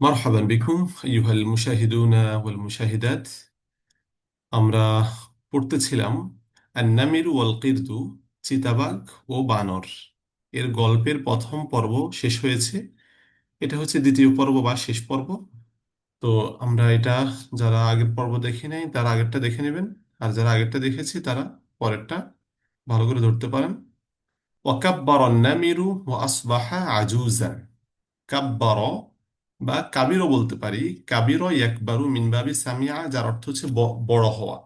مرحبا بكم أيها المشاهدون والمشاهدات আমরা পড়তেছিলাম আন্নামিরু ওয়াল কিরদু চিতাবাঘ ও বানর এর গল্পের প্রথম পর্ব শেষ হয়েছে এটা হচ্ছে দ্বিতীয় পর্ব বা শেষ পর্ব তো আমরা এটা যারা আগের পর্ব দেখে নাই তারা আগেরটা দেখে নেবেন আর যারা আগেরটা দেখেছি তারা পরেরটা ভালো করে ধরতে পারেন ওয়াকাব্বারা আন্নামিরু ওয়া আসবাহা আজুজান কাব্বার বা কাবিরও বলতে পারি, কাবিরও একবারু মিনবাবি সামিয়া, যার অর্থ হচ্ছে বড় হওয়া।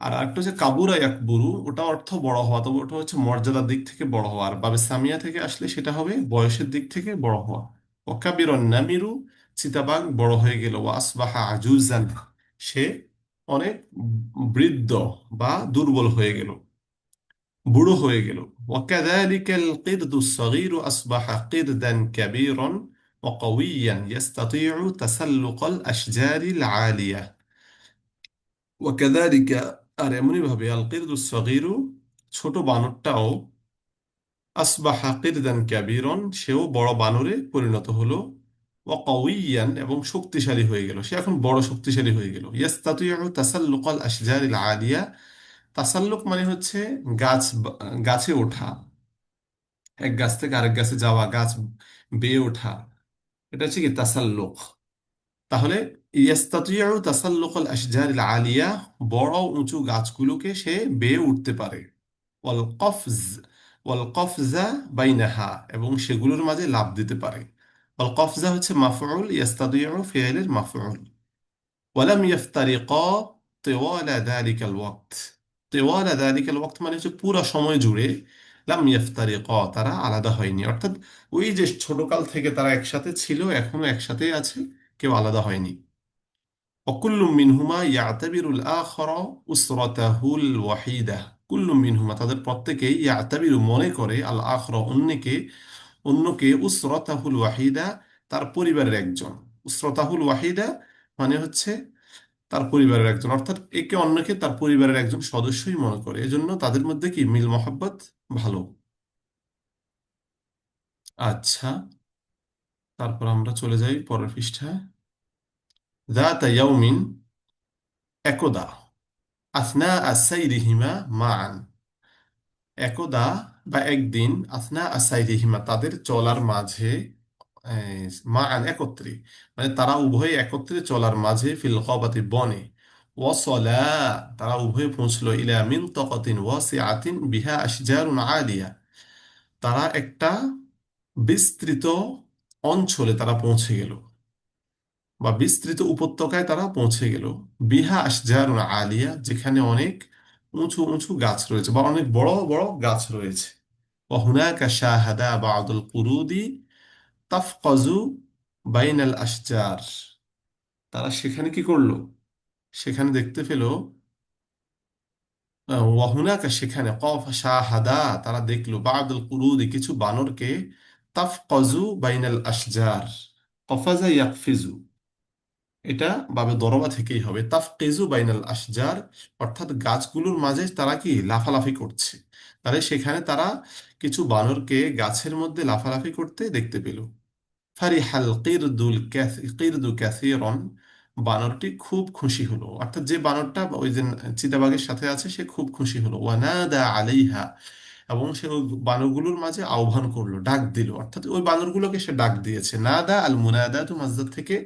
আর আরেকটা হচ্ছে কাবুরা একবুরু ওটা অর্থ বড় হওয়া, তবে ওটা হচ্ছে মর্যাদার দিক থেকে বড় হওয়া। আর বাবে সামিয়া থেকে আসলে সেটা হবে বয়সের দিক থেকে বড় হওয়া। অকাবির নামিরু, চিতাবাঘ বড় হয়ে গেল ওয়াসবাহা আজুজান। সে অনেক বৃদ্ধ বা দুর্বল হয়ে গেল, বুড়ো হয়ে গেল। ওয়াকাদালিকাল কিরদু সগীরু আসবাহা কিরদান কাবীরান وقويا يستطيع تسلق الأشجار العالية وكذلك আর এমনি ভাবে আল কিরদু সগীরু ছোট বানরটাও আসবাহা কিরদান কাবীরন সেও বড় বানরে পরিণত হলো ওয়াকাউইয়ান এবং শক্তিশালী হয়ে গেল সে এখন বড় শক্তিশালী হয়ে গেল ইয়াস্তাতিউ তাসাল্লুকাল আশজারিল আলিয়া তাসাল্লুক মানে হচ্ছে গাছ বা- গাছে ওঠা এক গাছ থেকে আরেক গাছে যাওয়া গাছ বেয়ে ওঠা এটা হচ্ছে কি তাসাল্লুক তাহলে ইয়াস্তাতিউ তাসাল্লুকাল আশজারিল আলিয়া বড় উঁচু গাছগুলোকে সে বেয়ে উঠতে পারে ওয়াল কফজ ওয়াল কফজা বাইনাহা এবং সেগুলোর মাঝে লাফ দিতে পারে ওয়াল কফজা হচ্ছে মাফউল ইয়াস্তাতিউ ফি'লের মাফউল ওয়ালাম ইফতারিকা তিওয়ালা যালিকাল ওয়াক্ত তিওয়ালা যালিকাল ওয়াক্ত মানে হচ্ছে পুরো সময় জুড়ে লাম ইয়াফতারিক, তারা আলাদা হয়নি। অর্থাৎ ওই যে ছোটকাল থেকে তারা একসাথে ছিল, এখনও একসাথে আছে, কেউ আলাদা হয়নি। অকুল্লুম মিনহুমা ইয়াতাবিরুল আখর উসরতাহুল ওয়াহিদা। কুল্লুম মিনহুমা, তাদের প্রত্যেকেই ইয়াতাবিরু মনে করে, আল আখর অন্যকে অন্যকে উসরতাহুল ওয়াহিদা, তার পরিবারের একজন। উসরতাহুল ওয়াহিদা মানে হচ্ছে তার পরিবারের একজন। অর্থাৎ একে অন্যকে তার পরিবারের একজন সদস্যই মনে করে। এজন্য তাদের মধ্যে কি মিল মহাব্বত? ভালো আচ্ছা তারপর আমরা চলে যাই পরের পৃষ্ঠায় ذات يوم একদা আসনা আসাইরিহিমা মান একদা বা একদিন আসনা আসাইরিহিমা তাদের চলার মাঝে আহ, মান একত্রে মানে তারা উভয়ে একত্রে চলার মাঝে ফিল গবাতি বনে ওয়াসলা তারা উভয়ে পৌঁছলো ইলা মিনতাকাতিন ওয়াসিআতিন বিহা আশজারুন আলিয়া তারা একটা বিস্তৃত অঞ্চলে তারা পৌঁছে গেল বা বিস্তৃত উপত্যকায় তারা পৌঁছে গেল বিহা আশজারুন আলিয়া যেখানে অনেক উঁচু উঁচু গাছ রয়েছে বা অনেক বড় বড় গাছ রয়েছে وهناك شاهد بعض القرود تفقز بين الأشجار তারা সেখানে কি করলো সেখানে দেখতে পেল ওয়াহুনাকা সেখানে, কফ শাহাদা, তারা দেখল, বাদুল কুরুদি কিছু বানরকে তাফকাজু বাইনাল আশজার, কফাজা ইয়াকফিজু। এটা বাবে দরবা থেকেই হবে। তাফকিজু বাইনাল আশজার, অর্থাৎ গাছগুলোর মাঝে তারা কি লাফালাফি করছে? তাহলে সেখানে তারা কিছু বানরকে গাছের মধ্যে লাফালাফি করতে দেখতে পেল। ফারিহাল কিরদুল কিরদু ক্যাসিরন বানরটি খুব খুশি হলো। অর্থাৎ যে বানরটা ওই যে চিতাবাঘের সাথে আছে, সে খুব খুশি হলো। ওয়ানাদা আলাইহা, এবং সে ওই বানরগুলোর মাঝে আহ্বান করল, ডাক দিল। অর্থাৎ ওই বানরগুলোকে সে ডাক দিয়েছে। নাদা আল মুনাদাতু মাসদার থেকে,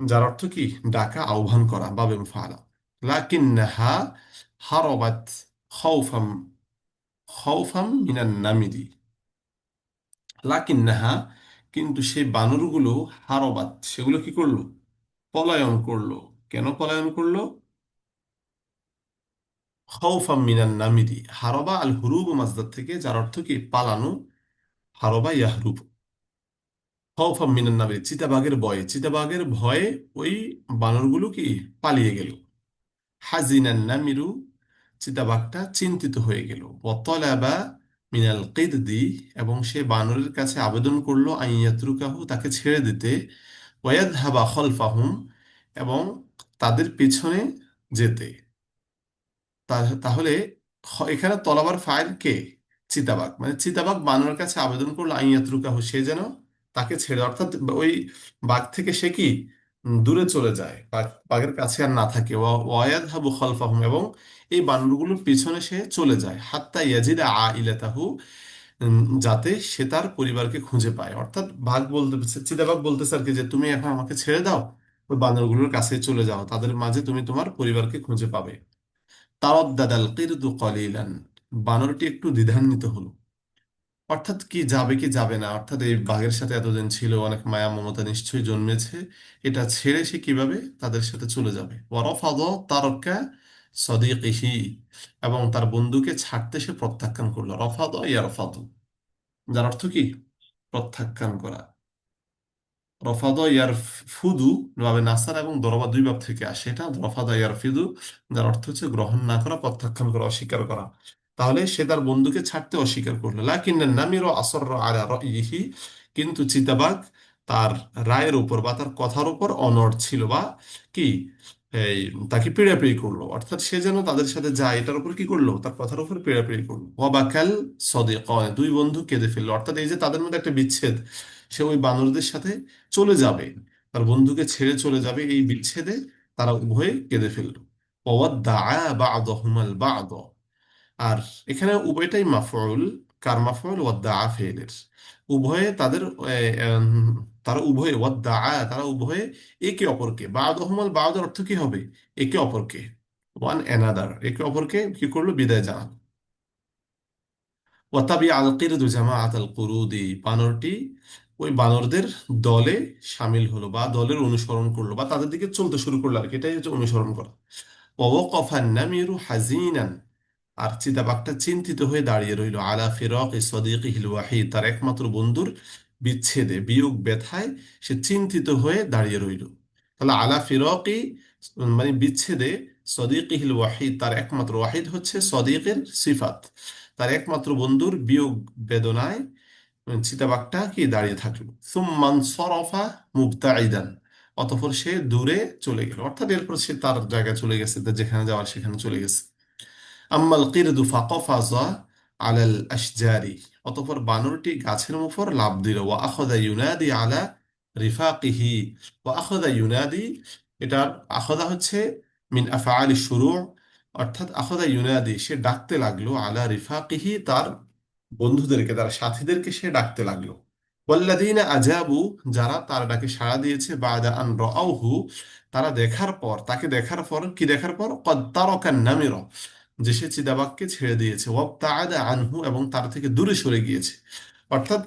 যার অর্থ কি? ডাকা, আহ্বান করা, বাবে মুফাআলা। লাকিন্নাহা হারাবাত খাউফাম খাউফাম মিনান নামিরি লাকিন্নাহা, কিন্তু সেই বানরগুলো হারবাত, সেগুলো কি করল? পলায়ন করল। কেন পলায়ন করল? খাউফাম মিনান নামিরি হারবা আল হুরুব মাসদার থেকে, যার অর্থ কি? পালানো। হারবা ইয়াহরুব। খাউফাম মিনান নামিরি চিতাবাঘের ভয়ে। চিতাবাঘের ভয়ে ওই বানরগুলো কি? পালিয়ে গেল। হাজিনান নামিরু। চিতাবাঘটা চিন্তিত হয়ে গেল। ওয়াতালাবা মিনাল কিরদি এবং সে বানরের কাছে আবেদন করল আইয়াতরুকাহু, তাকে ছেড়ে দিতে। ওয়ায়াদহাবা খলফাহুম এবং তাদের পেছনে যেতে। তাহলে এখানে তলাবার ফাইল কে? চিতাবাঘ। মানে চিতাবাঘ বানরের কাছে আবেদন করল আইয়াতরুকাহু সে যেন তাকে ছেড়ে, অর্থাৎ ওই বাঘ থেকে সে কি? দূরে চলে যায়। বাঘ, বাঘের কাছে আর না থাকে। ওয়ায়াদ হাবু খলফাহুম এবং এই বানরগুলোর পিছনে সে চলে যায়। হাত্তা ইয়াজিদা আ ইলাতাহু যাতে সে তার পরিবারকে খুঁজে পায়। অর্থাৎ বাঘ বলতে, চিতাবাঘ বলতেছে আর কি যে, তুমি এখন আমাকে ছেড়ে দাও, ওই বানরগুলোর কাছে চলে যাও। তাদের মাঝে তুমি তোমার পরিবারকে খুঁজে পাবে। তারদ্দাদাল কিরদু কলিলান। বানরটি একটু দ্বিধান্বিত হলো। অর্থাৎ কি যাবে কি যাবে না? অর্থাৎ এই বাঘের সাথে এতদিন ছিল, অনেক মায়া মমতা নিশ্চয়ই জন্মেছে। এটা ছেড়ে সে কীভাবে তাদের সাথে চলে যাবে? ওয়ারাফাদ তারকা সদিকিহি এবং তার বন্ধুকে ছাড়তে সে প্রত্যাখ্যান করল। রফাদ ইয়ারফাদ যার অর্থ কি? প্রত্যাখ্যান করা। রফাদা ইয়ার ফুদু ভাবে নাসার এবং দরবা দুই ভাব থেকে আসে। এটা রফাদা ইয়ার ফিদু, যার অর্থ হচ্ছে গ্রহণ না করা, প্রত্যাখ্যান করা, অস্বীকার করা। তাহলে সে তার বন্ধুকে ছাড়তে অস্বীকার করল। লাকিন নামির আসর রাইহি, কিন্তু চিতাবাঘ তার রায়ের উপর বা তার কথার উপর অনড় ছিল বা কি? এই, তাকে পিড়াপিড়ি করল। অর্থাৎ সে যেন তাদের সাথে যায়, এটার উপর কি করল? তার কথার উপর পিড়াপিড়ি করল। ওয়াবাকাল সদিকান দুই বন্ধু কেঁদে ফেলল। অর্থাৎ এই যে তাদের মধ্যে একটা বিচ্ছেদ, সে ওই বানরদের সাথে চলে যাবে। তার বন্ধুকে ছেড়ে চলে যাবে। এই বিচ্ছেদে তারা উভয়ে কেঁদে ফেলল। আর এখানে উভয়টাই মাফউল। কার মাফউল? ওয়াদ্দা ফেলের উভয়ে তাদের তারা উভয়ে ওয়াদ্দা তারা উভয়ে একে অপরকে বা'দহুমাল বা'দের অর্থ কি হবে? একে অপরকে, ওয়ান অ্যানাদার, একে অপরকে কি করল? বিদায় জানালো। ওয়াতাবি আল কিরদু জামাআত আল কুরুদি, বানরটি ওই বানরদের দলে সামিল হলো বা দলের অনুসরণ করল বা তাদের দিকে চলতে শুরু করল আর কি। এটাই হচ্ছে অনুসরণ করা। ওয়াকাফা নামিরু হাজিনান আর চিতাবাঘটা চিন্তিত হয়ে দাঁড়িয়ে রইল। আলা ফিরাক সদিকিহিল ওয়াহিদ। তার একমাত্র বন্ধুর বিচ্ছেদে, বিয়োগ ব্যথায় সে চিন্তিত হয়ে দাঁড়িয়ে রইল। তাহলে আলা ফিরাকি মানে বিচ্ছেদে সদিকিহিল ওয়াহিদ, তার একমাত্র ওয়াহিদ হচ্ছে সদিকের সিফাত। তার একমাত্র বন্ধুর বিয়োগ বেদনায় চিতাবাঘটা কি দাঁড়িয়ে থাকল? সুম্মান সরফা মুক্তা মুবতাইদান অতঃপর সে দূরে চলে গেল। অর্থাৎ এরপর সে তার জায়গায় চলে গেছে, যেখানে যাওয়ার সেখানে চলে গেছে। আম্মাল কিরদু ফাকাফাজা আলাল আশজারি অতঃপর বানরটি গাছের উপর লাফ দিল। ওয়া আখাযা ইউনাদি আলা রিফাকিহি ওয়া আখাযা ইউনাদি এটার আখাযা হচ্ছে মিন আফআলি শুরু। অর্থাৎ আখাযা ইউনাদি, সে ডাকতে লাগল আলা রিফাকিহি তার বন্ধুদেরকে, তার সাথীদেরকে সে ডাকতে লাগল। ওয়াল্লাযীনা আজাবু, যারা তার ডাকে সাড়া দিয়েছে, বাদা আন রাআউহু তারা দেখার পর, তাকে দেখার পর, কি দেখার পর? কদ তারাকান নামিরা যে সে চিতাবাঘকে ছেড়ে দিয়েছে ওয়াবতাআদা আনহু এবং তার থেকে দূরে সরে গিয়েছে অর্থাৎ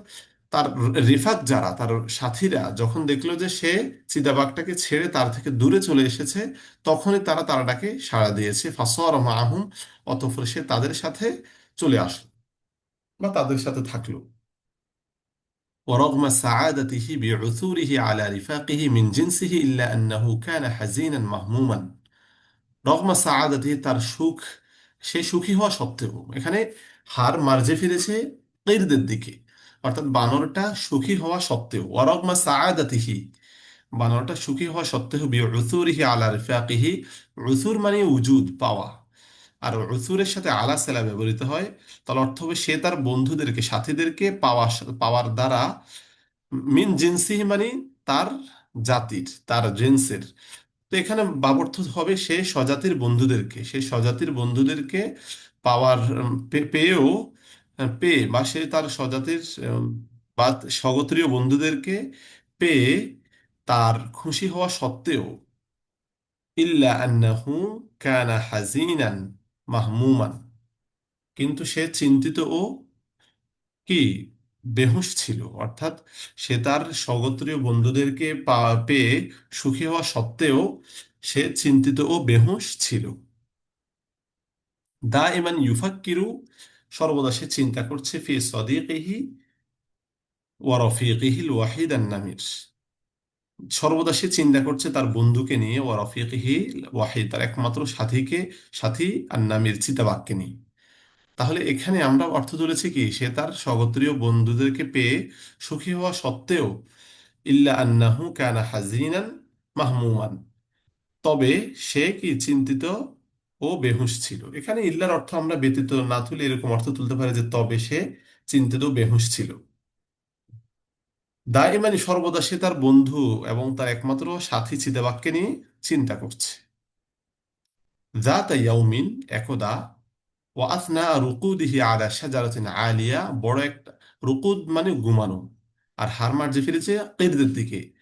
তার রিফাত যারা তার সাথীরা যখন দেখলো যে সে চিতাবাঘটাকে ছেড়ে তার থেকে দূরে চলে এসেছে তখনই তারা তার ডাকে সাড়া দিয়েছে ফাসর মাহুম অতঃপর সে তাদের সাথে চলে আসলো বা তাদের সাথে থাকলো ورغم سعادته بعثوره على رفاقه من جنسه إلا أنه كان حزينا مهموما রগমা সাআদাতি তার সুখ সে সুখী হওয়া সত্ত্বেও এখানে হার মার্জে ফিরেছে কিরদের দিকে? অর্থাৎ বানরটা সুখী হওয়া সত্ত্বেও ওয়ারগমা সাআদাতিহি। বানরটা সুখী হওয়া সত্ত্বেও বিউসুরিহি আলা রিফাকিহি। উসুর মানে উজুদ, পাওয়া। আর উসুরের সাথে আলা সেলা ব্যবহৃত হয়। তার অর্থ হবে সে তার বন্ধুদেরকে, সাথীদেরকে পাওয়া পাওয়ার দ্বারা মিন জিনসিহি মানে তার জাতির, তার জিন্সের। তো এখানে বাবর্থ হবে সে স্বজাতির বন্ধুদেরকে। সে স্বজাতির বন্ধুদেরকে পাওয়ার পেয়েও পেয়ে বা সে তার স্বজাতির বা স্বগোত্রীয় বন্ধুদেরকে পেয়ে তার খুশি হওয়া সত্ত্বেও ইল্লা আন্নাহু কানা হাজিনান মাহমুমান। কিন্তু সে চিন্তিত ও কি বেহুশ ছিল। অর্থাৎ সে তার স্বগোত্রীয় বন্ধুদেরকে পা- পেয়ে সুখী হওয়া সত্ত্বেও সে চিন্তিত ও বেহুশ ছিল। দা ইমান ইউফাক্কিরু সর্বদা সে চিন্তা করছে, ফি সদিকিহি ওয়া রফিকিহিল ওয়াহিদ আন নামির সর্বদা সে চিন্তা করছে তার বন্ধুকে নিয়ে, ওয়া রফিকিহি ওয়াহিদ, তার একমাত্র সাথীকে, সাথী আর নামির চিতাবাঘকে নিয়ে। তাহলে এখানে আমরা অর্থ তুলেছি কি? সে তার স্বগোত্রীয় বন্ধুদেরকে পেয়ে সুখী হওয়া সত্ত্বেও, ইল্লা আন্নাহু কানা হাজিনান মাহমুমান। তবে সে কি চিন্তিত ও বেহুশ ছিল? এখানে ইল্লার অর্থ আমরা ব্যতীত না তুলে এরকম অর্থ তুলতে পারে যে তবে সে চিন্তিত ও বেহুশ ছিল। দাইমানি সর্বদা সে তার বন্ধু এবং তার একমাত্র সাথী চিতাবাঘকে নিয়ে চিন্তা করছে। যাতা ইয়াউমিন, একদা ওয়াসনা রুকুদিহি আলা শাজারাতিন আলিয়া, বড় একটা রুকুদ মানে ঘুমানো। আর হারমার যে ফিরেছে, কিরদের দিকে।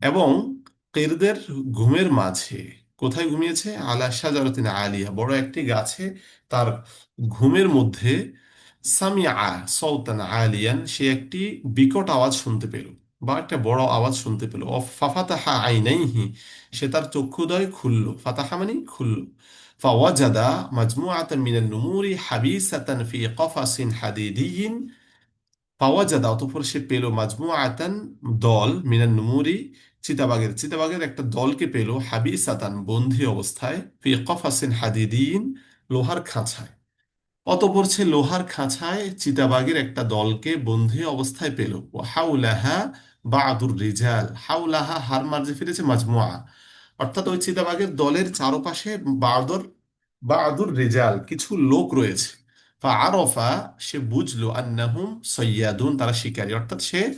এবং কিরদের ঘুমের মাঝে কোথায় ঘুমিয়েছে? আলা শাজারাতিন আলিয়া, বড় একটি গাছে। তার ঘুমের মধ্যে সামিআ সওতান আলিয়ান, সে একটি বিকট আওয়াজ শুনতে পেল বা একটা বড় আওয়াজ শুনতে পেল। ফাফাতাহা আইনাইহি, সে তার চক্ষুদয় খুলল। ফাতাহা মানে খুলল। فوجد مجموعة من النمور حبيسة في قفص حديدي ফাওয়াজাদা অতঃপর সে পেল মাজমুআতান দল মিনান নুমুরি চিতাবাগের চিতাবাগের একটা দলকে পেল হাবিসাতান বন্দী অবস্থায় ফি কফাসিন হাদিদিন লোহার খাঁচায় অতঃপর সে লোহার খাঁচায় চিতাবাগের একটা দলকে বন্দী অবস্থায় পেল ও হাউলাহা বাদুর রিজাল হাউলাহা হার মার্জে ফিরেছে মাজমুআ অর্থাৎ ওই চিতাবাগের দলের চারপাশে বাদর বাদুর রেজাল কিছু লোক রয়েছে। আরফা সে বুঝলো আন্নাহুম সৈয়াদুন, তারা শিকারী। অর্থাৎ সে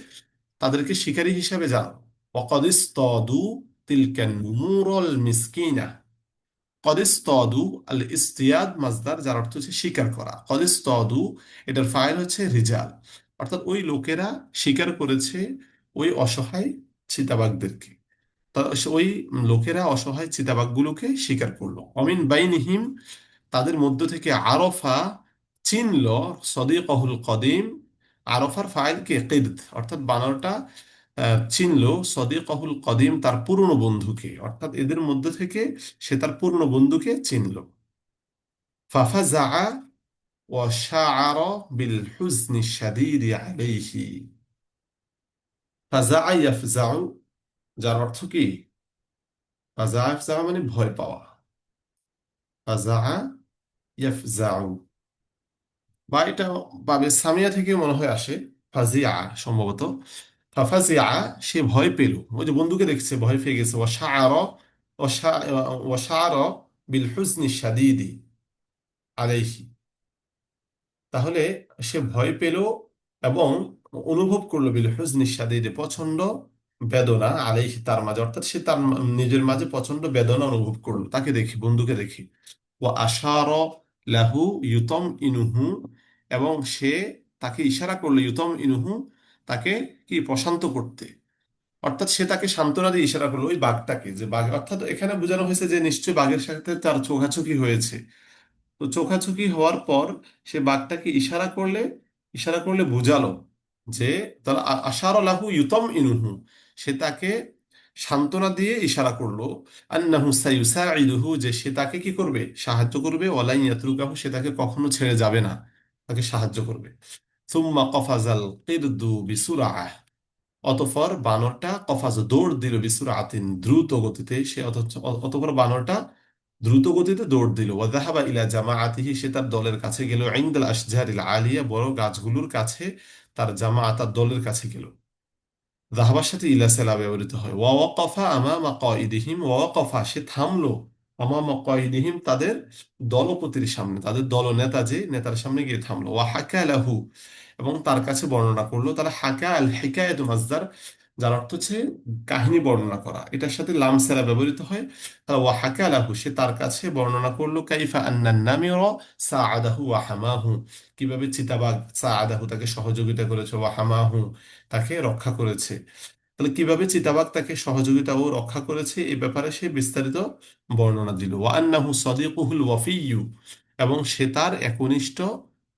তাদেরকে শিকারী হিসাবে জানো। ওয়াকাদিস্তদু তিলকান নুমুরল মিসকিনা। কদিস্তদু আল ইস্তিয়াদ মাজদার যার অর্থ হচ্ছে শিকার করা। কদিস্তদু এটার ফাইল হচ্ছে রিজাল। অর্থাৎ ওই লোকেরা শিকার করেছে ওই অসহায় চিতাবাঘদেরকে ওই লোকেরা অসহায় চিতাবাঘগুলোকে শিকার করল। অমিন বাইনিহিম তাদের মধ্য থেকে আরফা চিনল সদিকহুল কদিম। আরফার ফাইলকে কিরদ অর্থাৎ বানরটা চিনল সদিকহুল কদিম তার পুরনো বন্ধুকে, অর্থাৎ এদের মধ্যে থেকে সে তার পুরনো বন্ধুকে চিনল। ফাফাজা ওয়াশাআর বিল হুজনি শাদীদি আলাইহি। ফাজা ইয়াফজাউ যার অর্থ কি? ফাজা ইয়াফজাউ মানে ভয় পাওয়া। ফাজা ইয়াফজাউ। বা এটা বাবে সামিয়া থেকে মনে হয় আসে ফাজিয়া সম্ভবত। ফাফাজিয়া সে ভয় পেল। ওই যে বন্ধুকে দেখছে, ভয় পেয়ে গেছে। ওয়াশাআর ওয়াশাআর বিল হুজনি শাদীদি আলাইহি। তাহলে সে ভয় পেল এবং অনুভব করল বিল হুজনি শাদীদি প্রচণ্ড বেদনা আলাইহি তার মাঝে, অর্থাৎ সে তার নিজের মাঝে প্রচণ্ড বেদনা অনুভব করল। তাকে দেখি, বন্ধুকে দেখি। ও আশার লাহু ইউতম ইনুহু, এবং সে তাকে ইশারা করল, ইউতম ইনুহু তাকে কি? প্রশান্ত করতে। অর্থাৎ সে তাকে সান্ত্বনা দিয়ে ইশারা করল, ওই বাঘটাকে। যে বাঘ, অর্থাৎ এখানে বোঝানো হয়েছে যে নিশ্চয়ই বাঘের সাথে তার চোখাচোখি হয়েছে। তো চোখাচোখি হওয়ার পর সে বাঘটাকে ইশারা করলে ইশারা করলে বুঝালো যে তার আশার লাহু ইউতম ইনুহু। সে তাকে সান্ত্বনা দিয়ে ইশারা করল যে সে তাকে কি করবে? সাহায্য করবে। ওয়ালাই ইয়াতরুকাহু, সে তাকে কখনো ছেড়ে যাবে না। তাকে সাহায্য করবে। সুম্মা কফাজাল কিরদু বানরটা কফাজ দৌড় দিল বিসুরাআতিন দ্রুত গতিতে। সে অতঃপর বানরটা দ্রুত গতিতে দৌড় দিল। ওয়াযাহাবা ইলা জামাআতিহি, সে তার দলের কাছে গেল। ইনদাল আশজারিল আলিয়া, বড় গাছগুলোর কাছে তার জামাআত তার দলের কাছে গেল। যাহাবার সাথে ইলা ব্যবহৃত হয় ওয়া ওয়াকাফা আমামা কয়েদিহিম ওয়া ওয়াকাফা সে থামলো আমামা কয়েদিহিম তাদের দলপতির সামনে। তাদের দল নেতা যে নেতার সামনে গিয়ে থামলো। ওয়া হাকা লাহু এবং তার কাছে বর্ণনা করল, তারা হাকা আল হিকায়াত মাজদার যার অর্থ হচ্ছে কাহিনী বর্ণনা করা। এটার সাথে লাম সেরা ব্যবহৃত হয়। তারা ওয়া হাকা সে তার কাছে বর্ণনা করল, কাইফা আন্নান নামির সাআদাহু ওয়া হামাহু কীভাবে চিতাবাঘ সাআদাহু তাকে সহযোগিতা করেছে ওয়া হামাহু তাকে রক্ষা করেছে। তাহলে কীভাবে চিতাবাঘ তাকে সহযোগিতা ও রক্ষা করেছে, এ ব্যাপারে সে বিস্তারিত বর্ণনা দিল। ওয়া আন্নাহু সাদিকুহুল ওয়াফিয়্যু, এবং সে তার একনিষ্ঠ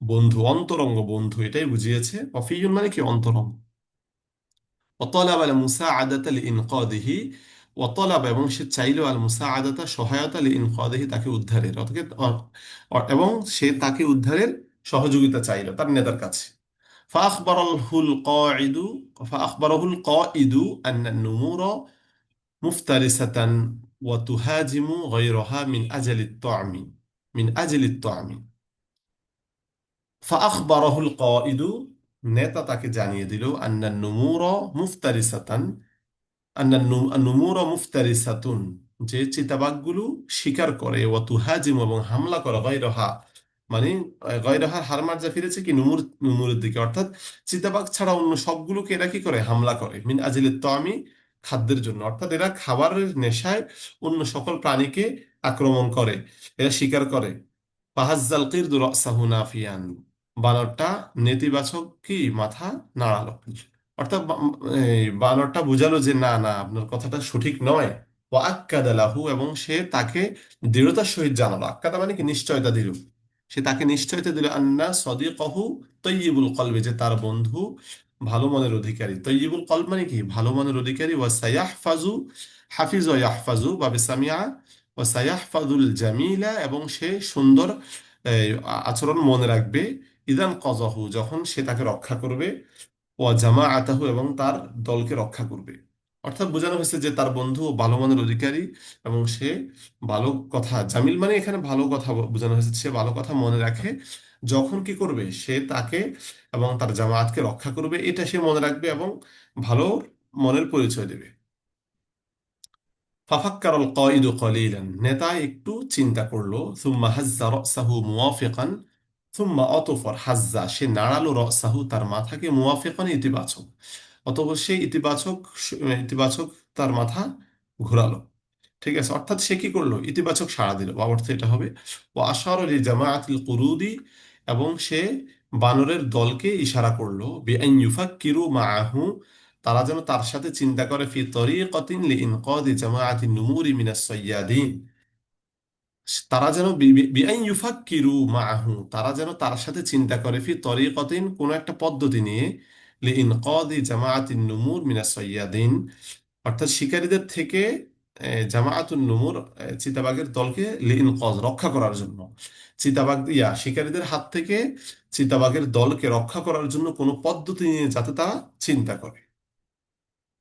বন্ধু, অন্তরঙ্গ বন্ধু, এটাই বুঝিয়েছে। ওয়াফিয়্যুন মানে কি? অন্তরঙ্গ। وطلب المساعدة لإنقاذه وطلب এবং সে চাইল আল মুসাআদাতা সহায়তা লিইনকাদিহি তাকে উদ্ধারের অর্থাৎ অ- এবং সে তাকে উদ্ধারের সহযোগিতা চাইল তার নেতার কাছে فأخبره القاعد فأخبره القائد أن النمور مفترسة وتهاجم غيرها من أجل الطعم من أجل الطعم فأخبره القائد নেতা তাকে জানিয়ে দিল, আন্না নুমুর আন্না নুমুর যে চিতাবাঘগুলো শিকার করে ও তুহাজিম এবং হামলা করা গায়রহা। মানে গায়রহার হার মার্জা ফিরেছে কি? নুমুর, নুমুরের দিকে। অর্থাৎ চিতাবাঘ ছাড়া অন্য সবগুলোকে এরা কি করে? হামলা করে। মিন আজিলের তো আমি খাদ্যের জন্য। অর্থাৎ এরা খাবারের নেশায় অন্য সকল প্রাণীকে আক্রমণ করে। এরা শিকার করে। পাহাজ্জাল কিরদু রসাহু নাফিয়ান। বানরটা নেতিবাচক কি মাথা নাড়ালো? অর্থাৎ বানরটা বুঝালো যে না না, আপনার কথাটা সঠিক নয়। ওয়া আক্কাদা লাহু এবং সে তাকে দৃঢ়তার সহিত জানালো। আক্কাদা মানে কি? নিশ্চয়তা দিল। সে তাকে নিশ্চয়তা দিল, আন্না সদিকহু তৈয়িবুল কলবে, যে তার বন্ধু ভালো মনের অধিকারী। তৈয়িবুল কলব মানে কি? ভালো মনের অধিকারী। ওয়া সায়াহফাজু, হাফিজ ওয়া ইয়াহফাজু, বা বিসামিয়া ওয়া সায়াহফাজুল জামিলা, এবং সে সুন্দর আচরণ মনে রাখবে। ইদান কজহু যখন সে তাকে রক্ষা করবে ও জামা আতাহু এবং তার দলকে রক্ষা করবে। অর্থাৎ বোঝানো হয়েছে যে তার বন্ধু ভালো মনের অধিকারী এবং সে ভালো কথা, জামিল মানে এখানে ভালো কথা বোঝানো হয়েছে, সে ভালো কথা মনে রাখে। যখন কি করবে? সে তাকে এবং তার জামায়াতকে রক্ষা করবে, এটা সে মনে রাখবে এবং ভালো মনের পরিচয় দেবে। ফাফাক্কারাল কায়িদু কলিলান, নেতা একটু চিন্তা করল, সুম্মা হাজ্জা রাসাহু মুওয়াফিকান সুম্মা অতঃপর হাজ্জা, সে নাড়ালো রাসাহু তার মাথাকে মুওয়াফিকান ইতিবাচক। অতঃপর সে ইতিবাচক ইতিবাচক তার মাথা ঘোরালো। ঠিক আছে, অর্থাৎ সে কি করল? ইতিবাচক সাড়া দিল। বা অর্থ এটা হবে। ও আশার লি জামাআতিল কুরুদি, এবং সে বানরের দলকে ইশারা করল বিআন ইউফাক্কিরু মাআহু, তারা যেন তার সাথে চিন্তা করে, ফি তরিকাতিন লিইনকাদি জামাআতিন নুমুরি মিনাস সাইয়্যাদিন তারা যেন বি- বি- বিআন ইউফাক্কিরু মাআহু, তারা যেন তার সাথে চিন্তা করে, ফি তরিকাতিন কোন একটা পদ্ধতি নিয়ে, লিইনকাদি জামাআতিন নুমুর মিনাস সাইয়্যাদিন অর্থাৎ শিকারীদের থেকে জামাআতুন নুমুর চিতাবাঘের দলকে লিনকজ রক্ষা করার জন্য। চিতাবাঘ, ইয়া, শিকারীদের হাত থেকে চিতাবাঘের দলকে রক্ষা করার জন্য কোনো পদ্ধতি নিয়ে যাতে তারা চিন্তা করে।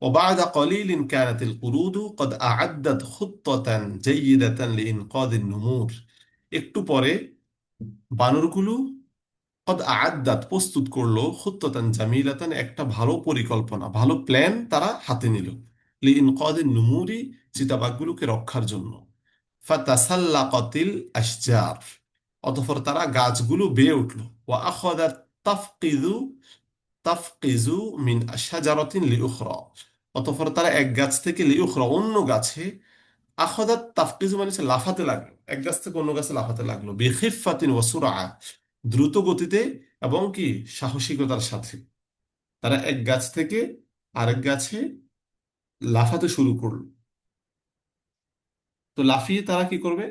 وبعد قليل كانت القرود قد أعدت خطة جيدة لإنقاذ النمور একটু পরে বানরগুলো কদ আআদ্দাত প্রস্তুত করলো খুত্তাতান জামিলাতান একটা ভালো পরিকল্পনা ভালো প্ল্যান তারা হাতে নিল লিইনকাদিন নুমুরি চিতাবাঘগুলোকে রক্ষার জন্য ফাতাসাল্লাকাতিল আশজার অতঃপর তারা গাছগুলো বেয়ে উঠল ওয়া আখাদাত তাফকিজু তাফকিজু মিন শাজারাতিন লিউখরা। অতঃপর তারা এক গাছ থেকে লিউখরা অন্য গাছে আখাদাত তাফকিজু মানে হচ্ছে লাফাতে লাগল। এক গাছ থেকে অন্য গাছে লাফাতে লাগল। বিখিফাতিন ওয়া সুরআ। দ্রুত গতিতে এবং কি? সাহসিকতার সাথে। তারা এক গাছ থেকে আরেক গাছে লাফাতে শুরু করল। তো লাফিয়ে তারা কি করবে?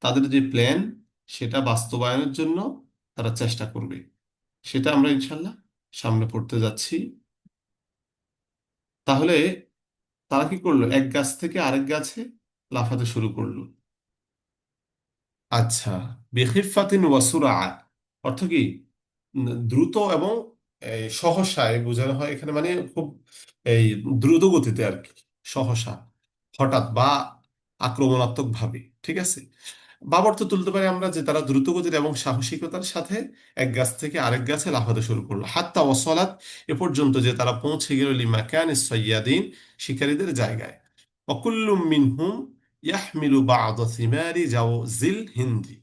তাদের যে প্ল্যান সেটা বাস্তবায়নের জন্য তারা চেষ্টা করবে। সেটা আমরা ইনশাল্লাহ সামনে পড়তে যাচ্ছি। তাহলে তারা কি করল? এক গাছ থেকে আরেক গাছে লাফাতে শুরু করল। আচ্ছা বেখিফাতিন ওয়াসুরা অর্থ কি? দ্রুত এবং সহসায় বোঝানো হয় এখানে মানে খুব, এই, দ্রুত গতিতে আর কি, সহসা, হঠাৎ বা আক্রমণাত্মক ভাবে ঠিক আছে? বাব অর্থ তুলতে পারি আমরা যে তারা দ্রুত এবং সাহসিকতার সাথে এক গাছ থেকে আরেক গাছে লাফাতে শুরু করল। হাত্তা ওয়াসলাত এ পর্যন্ত যে তারা পৌঁছে গেল লিমাকান সৈয়াদিন শিকারীদের জায়গায়। অকুল্লুম মিনহুম ইয়াহমিলু বা'দ সিমারি জাওজিল হিন্দি।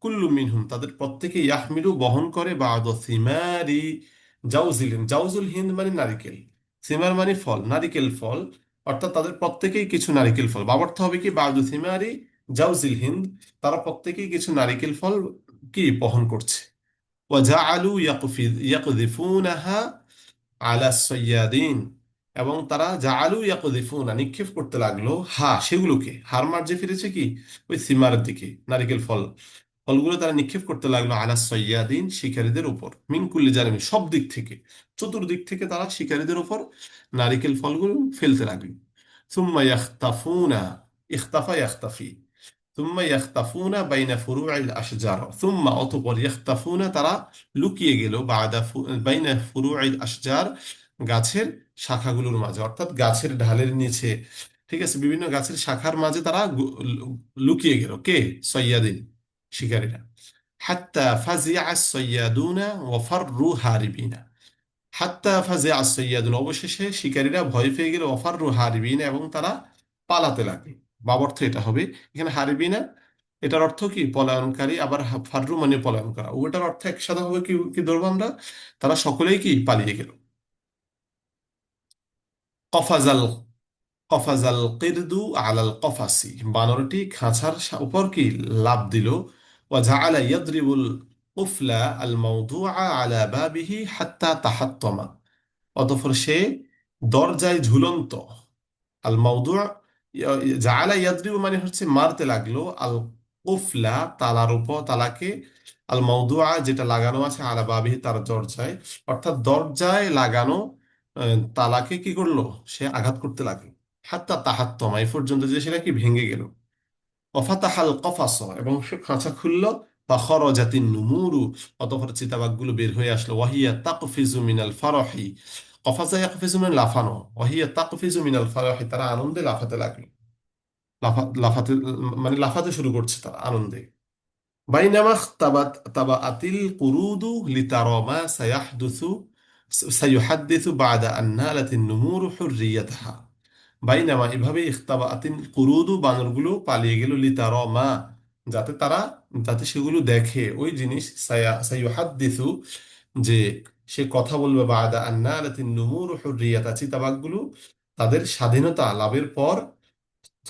কুল্লু মিনহুম, তাদের প্রত্যেকে ইয়াহমিলু বহন করে বা'দ সিমারি জাওজিল হিন্দ। জাওজুল হিন্দ মানে নারিকেল, সিমার মানে ফল, নারিকেল ফল, অর্থাৎ তাদের প্রত্যেকেই কিছু নারিকেল ফল। বাবর্থ হবে কি? বা'দু সিমারি জাওজিল হিন্দ, তারা প্রত্যেকেই কিছু নারিকেল ফল কি বহন করছে। ওয়াজাআলু ইয়াকফিদ ইয়াকযিফুনাহা আলা সৈয়াদিন। এবং তারা জাআলু ইয়াকযিফুনা নিক্ষেপ করতে লাগল হা, সেগুলোকে। হার মার্জে ফিরেছে কি? ওই সিমারের দিকে, নারিকেল ফল। ফলগুলো তারা নিক্ষেপ করতে লাগল আলা সৈয়াদিন শিকারীদের উপর। মিন কুল্লি সব দিক থেকে। চতুর্দিক থেকে তারা শিকারীদের উপর নারিকেল ফলগুলো ফেলতে লাগল। সুম্মা ইয়াখতাফুনা, ইখতাফা ইয়াখতাফি। সুম্মা ইয়াখতাফুনা বাইনা ফুরুআইল আশজার সুম্মা অতঃপর ইয়াখতাফুনা তারা লুকিয়ে গেল বাদা বাইনা ফুরুআইল আশজার গাছের শাখাগুলোর মাঝে, অর্থাৎ গাছের ঢালের নিচে। ঠিক আছে? বিভিন্ন গাছের শাখার মাঝে তারা লুকিয়ে গেল। কে? সৈয়াদিন, শিকারীরা। হাত্তা ফাজিআ সৈয়াদুনা ওয়া ফাররু হারিবিনা। হাত্তা ফাজিআ সৈয়াদুন, অবশেষে শিকারীরা ভয় পেয়ে গেল। ওয়া ফাররু হারিবিনা এবং তারা পালাতে লাগল। বাবর্থ এটা হবে এখানে হারিবিনা এটার অর্থ কি পলায়নকারী আবার হা- ফাররু মানে পলায়ন করা ওটার অর্থ একসাথে হবে কি কি ধরবো আমরা তারা সকলেই কি পালিয়ে গেল কফাজাল কফাজাল কিরদু আলাল কফাসি বানরটি খাঁচার সা- উপর কি লাফ দিল وجعل يضرب القفل الموضوع على بابه حتى تحطم অতঃপর সে দরজায় ঝুলন্ত আল মাউদু জাআলা ইয়াদরিবু মানে হচ্ছে মারতে লাগল আল কুফলা তালার উপর, তালাকে আল মাউদুআ যেটা লাগানো আছে আলা বাবিহি তার দরজায়। অর্থাৎ দরজায় লাগানো তালাকে কি করল? সে আঘাত করতে লাগল। হাত্তা তাহাত্তমা, এই পর্যন্ত যে সেটা কি ভেঙে গেল। ওয়াফাতাহাল কফাস এবং সে খাঁচা খুলল। ফাখরাজাতিন নুমুরু, অতঃপর চিতাবাঘগুলো বের হয়ে আসলো। ওয়াহিয়া তাকফিজু মিনাল ফারহি কফাজা ইয়াকফিজু মিন লাফানো ওয়াহিয়া তাকফিজু মিনাল ফারহি তারা আনন্দে লাফাতে লাগল লাফা লাফাতে মানে লাফাতে শুরু করছে তারা আনন্দে বাইনামা তাবাত তাবাআতিল কুরুদু লিতারা মা সায়াহদুসু সায়ুহাদ্দিসু বাদা আন নালাতিন নুমুরু হুররিয়াতাহা বাইনামা এভাবে ইখতাবাতিন কুরুদু বানরগুলো পালিয়ে গেল লিতার মা যাতে তারা যাতে সেগুলো দেখে ওই জিনিস সায়া সাইয়ুহাদ্দিসু যে সে কথা বলবে, বাদা আন্না আলাতিন নুমুর হুররিয়াতা চিতাবাঘগুলো তাদের স্বাধীনতা লাভের পর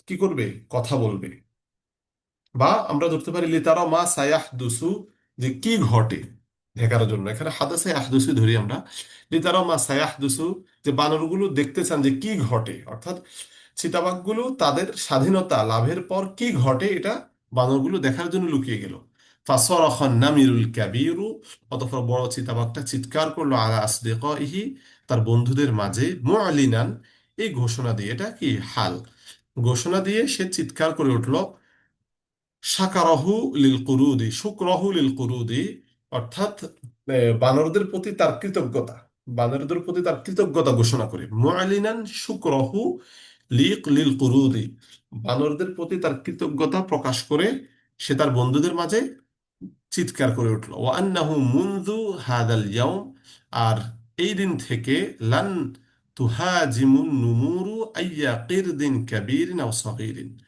কি করবে? কথা বলবে। বা আমরা ধরতে পারি, লিতারা মা সায়াহ দুসু যে কি ঘটে দেখার জন্য। এখানে হাদাসে আহদুসু ধরি আমরা। লিতারা মা সায়াহ দুসু যে বানরগুলো দেখতে চান যে কি ঘটে। অর্থাৎ চিতাবাঘগুলো তাদের স্বাধীনতা লাভের পর কি ঘটে, এটা বানরগুলো দেখার জন্য লুকিয়ে গেল। ফাসরাখান নামিরুল কাবীরু অতঃপর বড় চিতাবাঘটা চিৎকার করল আলা আসদিকাইহি তার বন্ধুদের মাঝে, মুআলিনান এই ঘোষণা দিয়ে, এটা কি হাল? ঘোষণা দিয়ে সে চিৎকার করে উঠল, শাকারাহু লিল কুরুদি শুকরাহু লিল কুরুদি অর্থাৎ বানরদের প্রতি তার কৃতজ্ঞতা, বানরদের প্রতি তার কৃতজ্ঞতা ঘোষণা করে, মুআলিনান শুকরাহু লিক লিল কুরুদি বানরদের প্রতি তার কৃতজ্ঞতা প্রকাশ করে সে তার বন্ধুদের মাঝে চিৎকার করে উঠল ওয়া আন্নাহু মুনযু হাদাল ইয়াউম আর এই দিন থেকে লান তুহাজিমুন নুমুরু আইয়া কিরদিন কাবীরিন আও সগীরিন।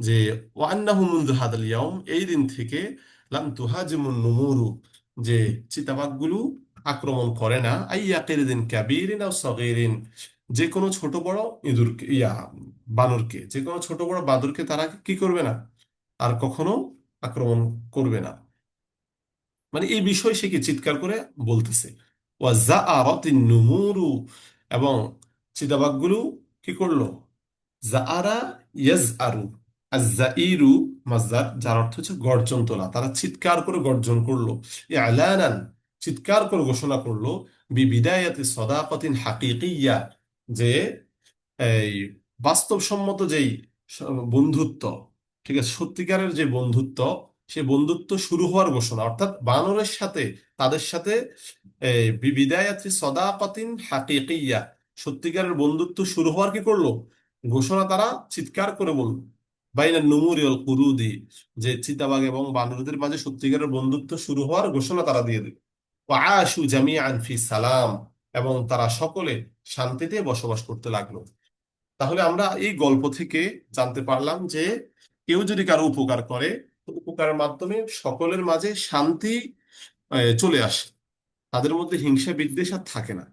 যে ওয়ান্নাহু মুনযু হাদাল ইয়াউম, এই দিন থেকে লাম তুহাজিমুন নুমুরু, যে চিতাবাঘগুলো আক্রমণ করে না, আইয়া কিরদিন কাবীরিন আও সগীরিন। যে কোনো ছোট বড় ইঁদুরকে, ইয়া, বানরকে, যে কোনো ছোট বড় বাদরকে তারা কি করবে না? আর কখনো আক্রমণ করবে না। মানে এই বিষয় সে কি চিৎকার করে বলতেছে? ওয়াজাআরাতিন নুমুরু। এবং কি করল? জাআরা ইয়াজআরু। আজ-জাইরু মাসদার যার অর্থ হচ্ছে গর্জন তোলা। তারা চিৎকার করে গর্জন করল। ইআলানান, চিৎকার করে ঘোষণা করল, বিবিদায়াতি সদাকাতিন হাকিকিয়া, যে এই বাস্তবসম্মত যেই বন্ধুত্ব, ঠিক আছে? সত্যিকারের যে বন্ধুত্ব সেই বন্ধুত্ব শুরু হওয়ার ঘোষণা। অর্থাৎ বানরের সাথে, তাদের সাথে এই বিবিদায়াতি সদাকাতিন হাকিকিয়া, সত্যিকারের বন্ধুত্ব শুরু হওয়ার কি করল? ঘোষণা তারা চিৎকার করে বলল, বাইনা নুমুরি ওয়াল কুরুদি, যে চিতাবাঘ এবং বানরদের মাঝে সত্যিকারের বন্ধুত্ব শুরু হওয়ার ঘোষণা তারা দিয়ে দিল। ওয়াআশু জামিআন ফি সালাম, এবং তারা সকলে শান্তিতে বসবাস করতে লাগল। তাহলে আমরা এই গল্প থেকে জানতে পারলাম যে কেউ যদি কারও উপকার করে উপকারের মাধ্যমে সকলের মাঝে শান্তি চলে আসে। তাদের মধ্যে হিংসা, বিদ্বেষ আর থাকে না।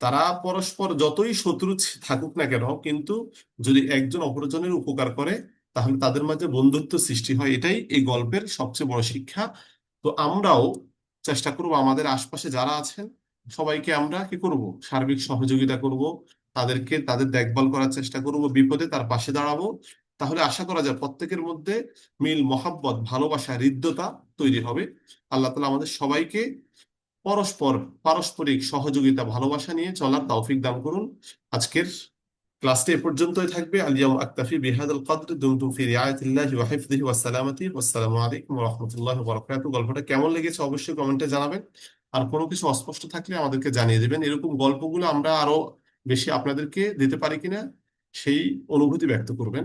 তারা পরস্পর যতই শত্রু থাকুক না কেন, কিন্তু যদি একজন অপরজনের উপকার করে, তাহলে তাদের মাঝে বন্ধুত্ব সৃষ্টি হয়। এটাই এই গল্পের সবচেয়ে বড় শিক্ষা। তো আমরাও চেষ্টা করব আমাদের আশপাশে যারা আছেন, সবাইকে আমরা কি করব? সার্বিক সহযোগিতা করব। তাদেরকে, তাদের দেখভাল করার চেষ্টা করব। বিপদে তার পাশে দাঁড়াবো। তাহলে আশা করা যায় প্রত্যেকের মধ্যে মিল, মহাব্বত, ভালোবাসা, হৃদ্যতা তৈরি হবে। আল্লাহ তালা আমাদের সবাইকে পরস্পর পারস্পরিক সহযোগিতা, ভালোবাসা নিয়ে চলার তৌফিক দান করুন। আজকের ক্লাসটি এ পর্যন্তই থাকবে। আলিয়াম আক্তাফি বিহাদাল কদর দুমতুম ফি রিআয়াতিল্লাহি ওয়া হিফযিহি ওয়া সালামাতি। ওয়াসসালামু আলাইকুম ওয়া রাহমাতুল্লাহি ওয়া বারাকাতুহু। গল্পটা কেমন লেগেছে অবশ্যই কমেন্টে জানাবেন। আর কোনো কিছু অস্পষ্ট থাকলে আমাদেরকে জানিয়ে দিবেন। এরকম গল্পগুলো আমরা আরও বেশি আপনাদেরকে দিতে পারি কিনা সেই অনুভূতি ব্যক্ত করবেন।